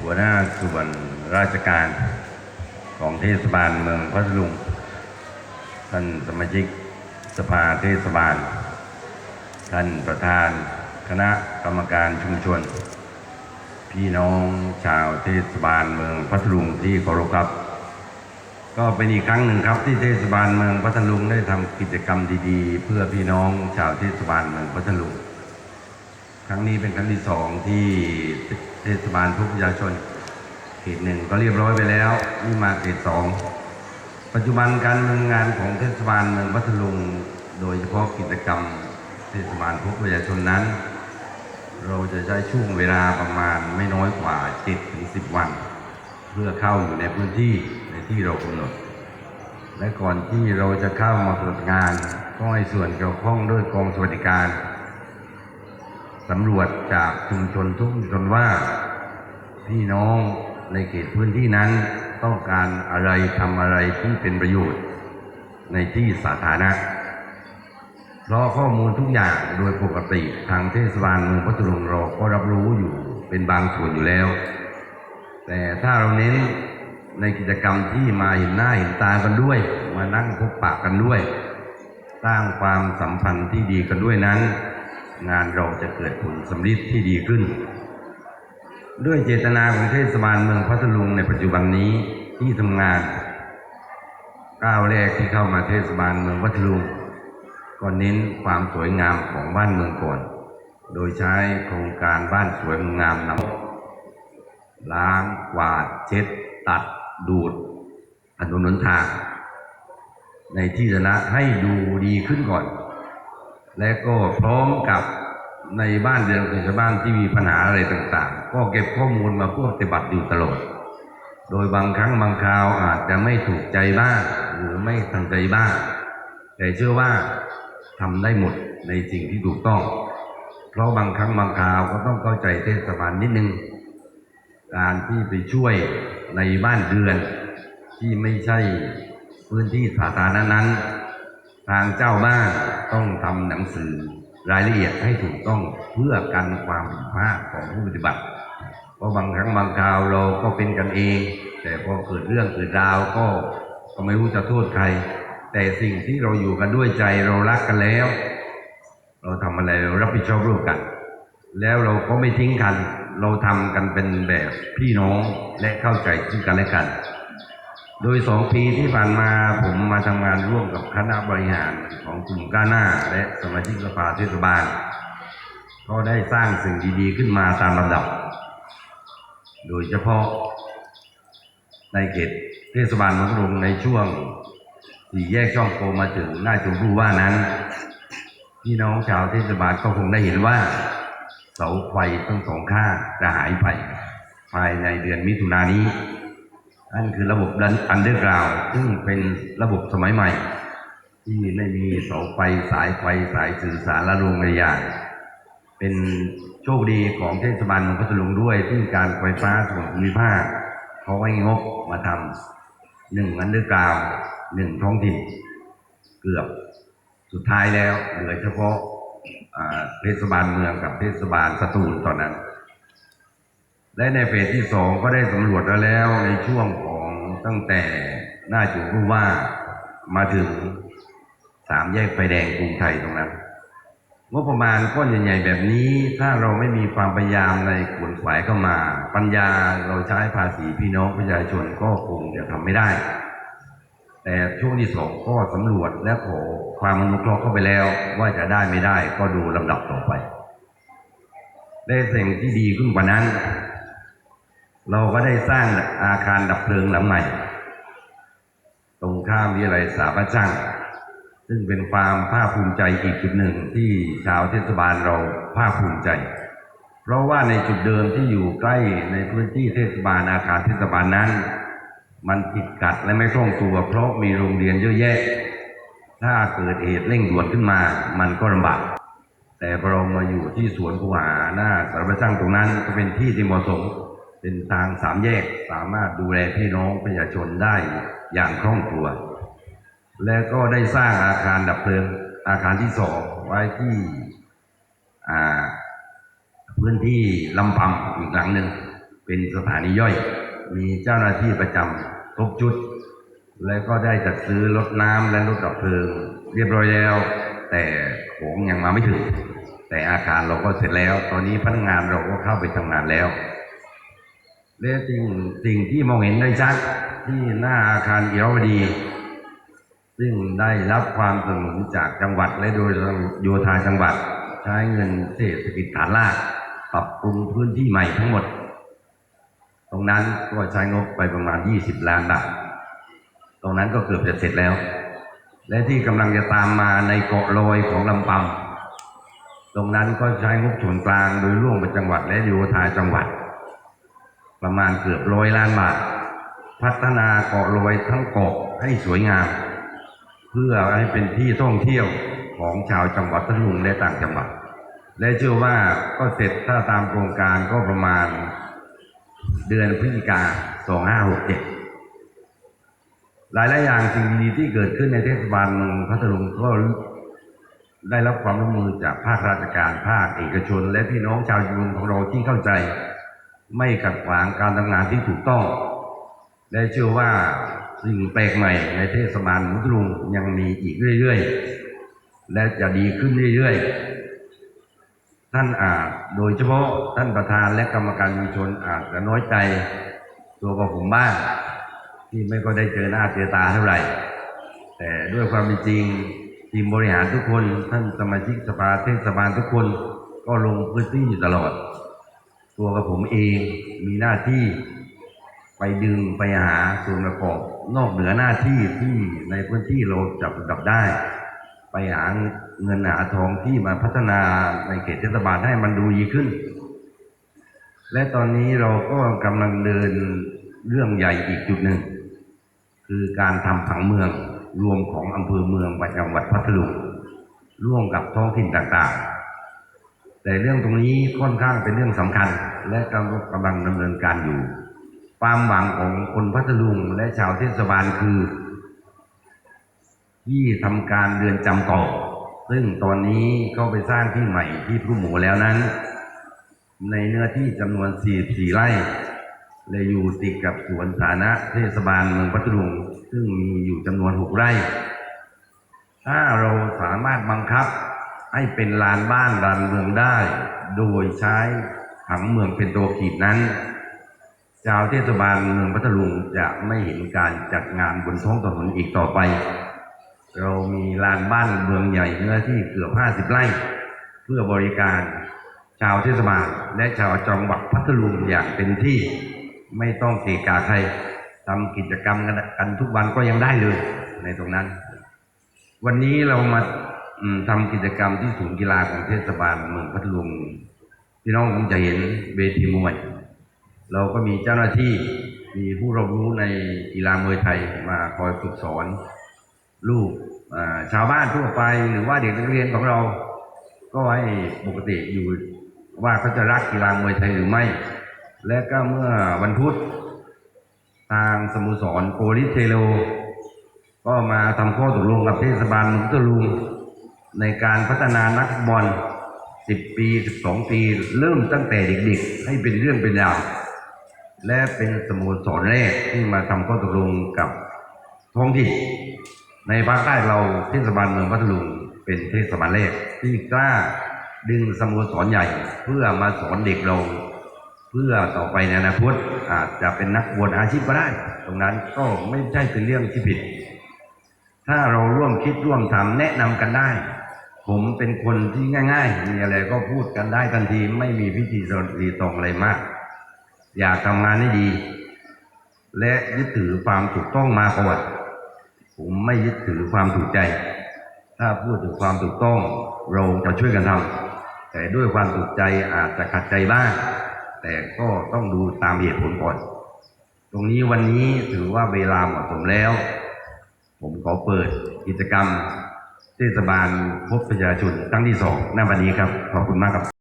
หัวหน้าส่วนราชการของเทศบาลเมืองพัทลุง ท่านสมาชิกสภาเทศบาล ท่านประธานคณะกรรมการชุมชน พี่น้องชาวเทศบาลเมืองพัทลุงที่เคารพครับ ก็เป็นอีกครั้งหนึ่งครับที่เทศบาลเมืองพัทลุงได้ทำกิจกรรมดีๆ เพื่อพี่น้องชาวเทศบาลเมืองพัทลุง ครั้งนี้เป็นครั้งที่สองที่ เทศบาลทุกประชาชนเขตหนึ่งก็เรียบร้อยไปแล้วนี่มาเขตสองปัจจุบันการดำเนินงานของเทศบาลเมืองพัทลุงโดยเฉพาะกิจกรรมเทศบาลทุกประชาชนนั้น เราจะใช้ช่วงเวลาประมาณไม่น้อยกว่า7ถึง10 วัน เพื่อเข้าอยู่ในพื้นที่ในที่เรากำหนด และก่อนที่เราจะเข้ามาปฏิบัติงาน ก็ให้ส่วนเกี่ยวข้องด้วยกองสวัสดิการ สำรวจจากชุมชนทุกชุมชนว่า พี่น้องในเขตพื้นที่นั้นต้องการอะไรทำอะไรที่เป็นประโยชน์ในที่สาธารณะ เพราะข้อมูลทุกอย่างโดยปกติทางเทศบาลเมืองพัทลุงเราก็รับรู้อยู่เป็นบางส่วนอยู่แล้ว แต่ถ้าเราเน้นในกิจกรรมที่มาเห็นหน้าเห็นตากันด้วย มานั่งพบปะกันด้วย สร้างความสัมพันธ์ที่ดีกันด้วยนั้น งานเราจะเกิดผลสำลิดที่ดีขึ้น ด้วยเจตนาของเทศบาลเมืองพัทลุงในปัจจุบันนี้ที่ทำงานก้าวแรกที่เข้ามาเทศบาลเมืองพัทลุงก็เน้นความสวยงามของบ้านเมืองก่อน โดยใช้โครงการบ้านสวยเมืองงามนำล้างกวาด เช็ด ตัด ดูดถนนหนทาง ในที่สาธารณะให้ดูดีขึ้นก่อน และก็พร้อมกับในบ้านเรือนของชาวบ้านที่มีปัญหาอะไรต่างๆ ก็เก็บข้อมูลมาเพื่อปฏิบัติอยู่ตลอด โดยบางครั้งบางคราวอาจจะไม่ถูกใจบ้างหรือไม่ทันใจบ้าง แต่เชื่อว่าทำได้หมดในสิ่งที่ถูกต้อง เพราะบางครั้งบางคราวก็ต้องเข้าใจเทศบาลนิดนึง การที่ไปช่วยในบ้านเรือนที่ไม่ใช่พื้นที่สาธารณะนั้น ทางเจ้าบ้าน ต้องทำหนังสือรายละเอียดให้ถูกต้องเพื่อกันความผิดพลาดของผู้ปฏิบัติ เพราะบางครั้งบางคราวเราก็เป็นกันเอง แต่พอเกิดเรื่องเกิดราวก็ก็ไม่รู้จะโทษใคร แต่สิ่งที่เราอยู่กันด้วยใจเรารักกันแล้ว เราทำอะไรเรารับผิดชอบร่วมกัน แล้วเราก็ไม่ทิ้งกัน เราทำกันเป็นแบบพี่น้องและเข้าใจซึ่งกันและกัน โดยสองปีที่ผ่านมาผมมาทำงานร่วมกับคณะบริหารของกลุ่มก้าวหน้า และสมาชิกสภาเทศบาล ก็ได้สร้างสิ่งดีๆขึ้นมาตามลำดับ โดยเฉพาะในเขตเทศบาลเมืองรงในช่วงสี่แยกช่องโกมาถึงหน้าชมพู่ว่านั้นพี่น้องชาวเทศบาลก็คงได้เห็นว่า เสาไฟทั้งสองข้างจะหายไปภายในเดือนมิถุนายนนี้ นั่นคือระบบดันอันเดอร์กราวซึ่งเป็นระบบสมัยใหม่ ที่ไม่มีเสาไฟสายไฟสายสื่อสารและโรงระยางเป็นโชคดีของเทศบาลเมืองพัทลุงด้วยที่การไฟฟ้าส่วนภูมิภาคเขาให้งบมาทำหนึ่งอันเดอร์กราวหนึ่งท้องถิ่น เกือบสุดท้ายแล้วเหลือเฉพาะเทศบาลเมืองกับเทศบาลสตูลตอนนั้น และในเฟสที่สองก็ได้สำรวจแล้วแล้วในช่วงของตั้งแต่หน้าจุดผู้ว่ามาถึงสามแยกไฟแดงกรุงไทยตรงนั้นงบประมาณก้อนใหญ่ๆแบบนี้ ถ้าเราไม่มีความพยายามในขวนขวายเข้ามา ปัญญาเราใช้ภาษีพี่น้องประชาชนก็คงจะทำไม่ได้ แต่ช่วงที่สองก็สำรวจและขอความอนุเคราะห์เข้าไปแล้ว ว่าจะได้ไม่ได้ก็ดูลำดับต่อไป ได้สิ่งที่ดีขึ้นกว่านั้น เราก็ได้สร้างอาคารดับเพลิงหลังใหม่ ตรงข้ามวิทยาลัยสถาปัตย์ช่างซึ่งเป็นความภาคภูมิใจอีกจุดหนึ่งที่ชาวเทศบาลเราภาคภูมิใจ เพราะว่าในจุดเดิมที่อยู่ใกล้ในพื้นที่เทศบาลอาคารเทศบาลนั้น มันติดกัดและไม่คล่องตัว เพราะมีโรงเรียนเยอะแยะ ถ้าเกิดเหตุเร่งด่วนขึ้นมา มันก็ลำบากแต่พอเรามาอยู่ที่สวนภูหาหน้าสารพัดช่างตรงนั้นก็เป็นที่ที่เหมาะสม เป็นทางสามแยกสามารถดูแลพี่น้องประชาชนได้อย่างคล่องตัว และก็ได้สร้างอาคารดับเพลิงอาคารที่สองไว้ที่พื้นที่ลำปำอีกหลังหนึ่งเป็นสถานีย่อย มีเจ้าหน้าที่ประจำครบชุด และก็ได้จัดซื้อรถน้ำและรถดับเพลิง เรียบร้อยแล้ว แต่ของยังมาไม่ถึง แต่อาคารเราก็เสร็จแล้ว ตอนนี้พนักงานเราก็เข้าไปทำงานแล้ว และสิ่งสิ่งที่มองเห็นได้ชัดที่หน้าอาคารเอียวดี ซึ่งได้รับความสนับสนุนจากจังหวัดและโดยโยธาจังหวัด ใช้เงินเศรษฐกิจฐานราก ปรับปรุงพื้นที่ใหม่ทั้งหมด ตรงนั้นก็ใช้งบไปประมาณ 20 ล้านบาทตรงนั้นก็เกือบจะเสร็จแล้ว และที่กำลังจะตามมาในเกาะลอยของลำปำตรงนั้นก็ใช้งบส่วนกลางโดยร่วมกับจังหวัดและโยธาจังหวัด ประมาณเกือบร้อยล้านบาท พัฒนาเกาะลอยทั้งเกาะให้สวยงาม เพื่อให้เป็นที่ท่องเที่ยวของชาวจังหวัดพัทลุงและต่างจังหวัด และเชื่อว่าก็เสร็จถ้าตามโครงการก็ประมาณเดือนพฤศจิกา 2567 หลายหลายอย่างสิ่งดีที่เกิดขึ้นในเทศบาลเมืองพัทลุงก็ได้รับความร่วมมือจากภาคราชการภาคเอกชน และพี่น้องชาวยุนของเราที่เข้าใจ ไม่ขัดขวางการทำงานที่ถูกต้อง และเชื่อว่าสิ่งแปลกใหม่ในเทศบาลพัทลุงยังมีอีกเรื่อยๆ และจะดีขึ้นเรื่อยๆ ท่านอาจโดยเฉพาะท่านประธานและกรรมการชุชนอาจจะน้อยใจตัวกับผมบ้างที่ไม่ก็ได้เจอหน้าเจอตาเท่าไหร่ แต่ด้วยความเป็นจริงทีมบริหารทุกคน ท่านสมาชิกสภาเทศบาลทุกคนก็ลงพื้นที่อยู่ตลอด ตัวกับผมเองมีหน้าที่ไปดึงไปหาส่วนประกอบนอกเหนือหน้าที่ที่ในพื้นที่เราจับจับได้ ไปหาเงินหาทองที่มาพัฒนาในเขตเทศบาลให้มันดูดีขึ้น และตอนนี้เราก็กำลังเดินเรื่องใหญ่อีกจุดหนึ่ง คือการทำผังเมืองรวมของอำเภอเมืองจังหวัดพัทลุงร่วมกับท้องถิ่นต่างๆ แต่เรื่องตรงนี้ค่อนข้างเป็นเรื่องสำคัญ และกำลังกำลังดำเนินการอยู่ ความหวังของคนพัทลุงและชาวเทศบาลคือ ที่ทำการเรือนจำเก่าซึ่งตอนนี้ก็ไปสร้างที่ใหม่ที่พรุหมูแล้วนั้น ในเนื้อที่จำนวน 44 ไร่และอยู่ติดกับสวนสาธารณะเทศบาลเมืองพัทลุงซึ่งมีอยู่จำนวน 6 ไร่ ถ้าเราสามารถบังคับให้เป็นลานบ้านลานเมืองได้ โดยใช้ ผังเมืองเป็นตัวขีดนั้นชาวเทศบาลเมืองพัทลุงจะไม่เห็นการจัดงานบนท้องถนนอีกต่อไป เรามีลานบ้านเมืองใหญ่เนื้อที่เกือบ50ไร่ เพื่อบริการชาวเทศบาลและชาวจังหวัดพัทลุงอย่างเต็มที่ไม่ต้องเกะกาใครทำกิจกรรมกันกันทุกวันก็ยังได้เลยในตรงนั้น วันนี้เรามาทำกิจกรรมที่ศูนย์กีฬาของเทศบาลเมืองพัทลุง พี่น้องคงจะเห็นเวทีมวย เราก็มีเจ้าหน้าที่มีผู้รอบรู้ในกีฬามวยไทยมาคอยฝึกสอน ลูกชาวบ้านทั่วไปหรือว่าเด็กนักเรียนของเรา ก็ให้ปกติอยู่ว่าเขาจะรักกีฬามวยไทยหรือไม่ และก็เมื่อวันพุธทางสโมสรโปลิเทโล ก็มาทำข้อตกลงกับเทศบาลมืองพัทลุงในการพัฒนานักบอล 10ปี12ปี เริ่มตั้งแต่เด็กๆ ให้เป็นเรื่องเป็นราวและเป็นสโมสรแรกที่มาทำข้อตกลงกับท้องถิ่นในภาคใต้เราเทศบาลเมืองพัทลุงเป็นเทศบาลแรก ที่กล้าดึงสโมสรใหญ่ เพื่อมาสอนเด็กเราเพื่อต่อไปในอนาคตอาจจะเป็นนักบวชอาชีพก็ได้ ตรงนั้นก็ไม่ใช่เป็นเรื่องที่ผิด ถ้าเราร่วมคิดร่วมทำแนะนำกันได้ ผมเป็นคนที่ง่าย ๆ มีอะไรก็พูดกันได้ทันที ไม่มีพิธีรีตองอะไรมาก อยากทำงานให้ดี และยึดถือความถูกต้องมาก่อนผมไม่ยึดถือความถูกใจ ถ้าพูดถึงความถูกต้องเราจะช่วยกันทำแต่ด้วยความถูกใจอาจจะขัดใจบ้าง แต่ก็ต้องดูตามเหตุผลก่อน ตรงนี้วันนี้ถือว่าเวลาหมาะสมแล้ว ผมขอเปิดกิจกรรม เทศบาลพบประชาชนครั้งที่สองหน้าวันนี้ครับขอบคุณมากครับ